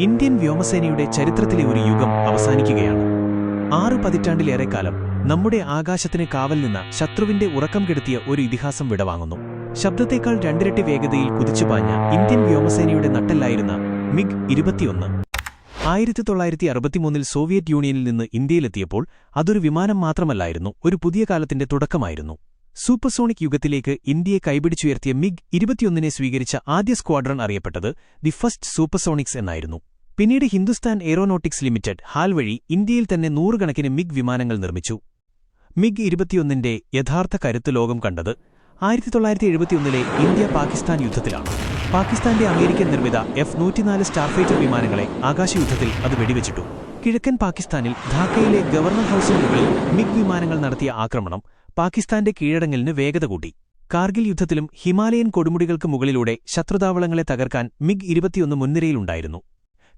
Indian വ്യോമസേനയുടെ ചരിത്രത്തിലെ ഒരു യുഗം അവസാനിക്കുകയാണ്. ആറ് പതിറ്റാണ്ടിലേറെ കാലം നമ്മുടെ ആകാശത്തിന് കാവൽ നിന്ന ശത്രുവിന്റെ ഉറക്കം കെടുത്തിയ ഒരു ഇതിഹാസം വിടവാങ്ങുന്നു. ശബ്ദത്തേക്കാൾ രണ്ടിരട്ടി വേഗതയിൽ കുതിച്ചുപാഞ്ഞ ഇന്ത്യൻ വ്യോമസേനയുടെ നട്ടല്ലായിരുന്ന മിഗ് ഇരുപത്തിയൊന്ന്. ആയിരത്തി തൊള്ളായിരത്തി അറുപത്തിമൂന്നിൽ സോവിയറ്റ് യൂണിയനിൽ നിന്ന് ഇന്ത്യയിലെത്തിയപ്പോൾ അതൊരു വിമാനം മാത്രമല്ലായിരുന്നു ഒരു പുതിയ കാലത്തിന്റെ തുടക്കമായിരുന്നു. സൂപ്പർസോണിക് യുഗത്തിലേക്ക് ഇന്ത്യയെ കൈപിടിച്ചുയർത്തിയ മിഗ് ഇരുപത്തിയൊന്നിനെ സ്വീകരിച്ച ആദ്യ സ്ക്വാഡ്രൺ അറിയപ്പെട്ടത് ദി ഫസ്റ്റ് സൂപ്പർസോണിക്സ് എന്നായിരുന്നു. പിന്നീട് ഹിന്ദുസ്ഥാൻ എയ്റോനോട്ടിക്സ് ലിമിറ്റഡ് ഹാൽ വഴി ഇന്ത്യയിൽ തന്നെ നൂറുകണക്കിന് മിഗ് വിമാനങ്ങൾ നിർമ്മിച്ചു. മിഗ് ഇരുപത്തിയൊന്നിന്റെ യഥാർത്ഥ കരുത്ത് ലോകം കണ്ടത് ആയിരത്തി തൊള്ളായിരത്തി എഴുപത്തിയൊന്നിലെ ഇന്ത്യ പാകിസ്ഥാൻ യുദ്ധത്തിലാണ്. പാകിസ്ഥാന്റെ അമേരിക്കൻ നിർമ്മിത എഫ് നൂറ്റിനാല് സ്റ്റാർഫൈറ്റർ വിമാനങ്ങളെ ആകാശയുദ്ധത്തിൽ അത് വെടിവെച്ചിട്ടു. കിഴക്കൻ പാകിസ്ഥാനിൽ ധാക്കയിലെ ഗവർണർ ഹൌസിന് മുകളിൽ മിഗ് വിമാനങ്ങൾ നടത്തിയ ആക്രമണം പാകിസ്ഥാന്റെ കീഴടങ്ങലിന് വേഗത കൂട്ടി. കാർഗിൽ യുദ്ധത്തിലും ഹിമാലയൻ കൊടുമുടികൾക്ക് മുകളിലൂടെ ശത്രുതാവളങ്ങളെ തകർക്കാൻ മിഗ് ഇരുപത്തിയൊന്ന് മുൻനിരയിലുണ്ടായിരുന്നു.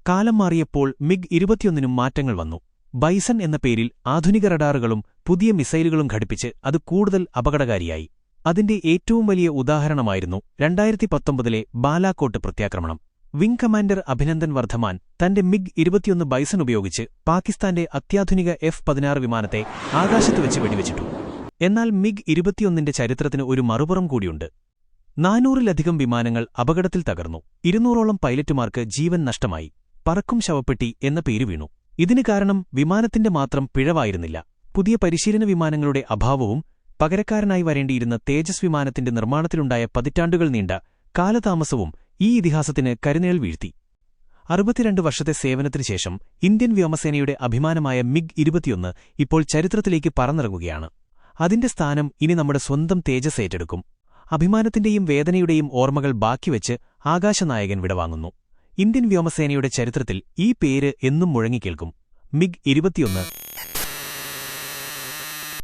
കാലം മാറിയപ്പോൾ മിഗ് ഇരുപത്തിയൊന്നിനും മാറ്റങ്ങൾ വന്നു. ബൈസൺ എന്ന പേരിൽ ആധുനിക റഡാറുകളും പുതിയ മിസൈലുകളും ഘടിപ്പിച്ച് അത് കൂടുതൽ അപകടകാരിയായി. അതിന്റെ ഏറ്റവും വലിയ ഉദാഹരണമായിരുന്നു രണ്ടായിരത്തി പത്തൊമ്പതിലെ ബാലാക്കോട്ട് പ്രത്യാക്രമണം. വിംഗ് കമാൻഡർ അഭിനന്ദൻ വർദ്ധമാൻ തന്റെ മിഗ് ഇരുപത്തിയൊന്ന് ബൈസൺ ഉപയോഗിച്ച് പാകിസ്ഥാന്റെ അത്യാധുനിക എഫ് പതിനാറ് വിമാനത്തെ ആകാശത്ത് വെച്ച് വെടിവെച്ചിട്ടു. എന്നാൽ മിഗ് ഇരുപത്തിയൊന്നിന്റെ ചരിത്രത്തിന് ഒരു മറുപുറം കൂടിയുണ്ട്. നാനൂറിലധികം വിമാനങ്ങൾ അപകടത്തിൽ തകർന്നു. ഇരുന്നൂറോളം പൈലറ്റുമാർക്ക് ജീവൻ നഷ്ടമായി. പറക്കും ശവപ്പെട്ടി എന്ന പേര് വീണു. ഇതിന് കാരണം വിമാനത്തിന്റെ മാത്രം പിഴവായിരുന്നില്ല. പുതിയ പരിശീലന വിമാനങ്ങളുടെ അഭാവവും പകരക്കാരനായി വരേണ്ടിയിരുന്ന തേജസ് വിമാനത്തിന്റെ നിർമ്മാണത്തിലുണ്ടായ പതിറ്റാണ്ടുകൾ നീണ്ട കാലതാമസവും ഈ ഇതിഹാസത്തിന് കരുനേൽ വീഴ്ത്തി. അറുപത്തിരണ്ട് വർഷത്തെ സേവനത്തിനു ശേഷം ഇന്ത്യൻ വ്യോമസേനയുടെ അഭിമാനമായ മിഗ് ഇരുപത്തിയൊന്ന് ഇപ്പോൾ ചരിത്രത്തിലേക്ക് പറന്നിറങ്ങുകയാണ്. അതിന്റെ സ്ഥാനം ഇനി നമ്മുടെ സ്വന്തം തേജസ് ഏറ്റെടുക്കും. അഭിമാനത്തിന്റെയും വേദനയുടെയും ഓർമ്മകൾ ബാക്കിവെച്ച് ആകാശനായകൻ വിടവാങ്ങുന്നു. ഇന്ത്യൻ വ്യോമസേനയുടെ ചരിത്രത്തിൽ ഈ പേര് എന്നും മുഴങ്ങിക്കേൽക്കും മിഗ് ഇരുപത്തിയൊന്ന്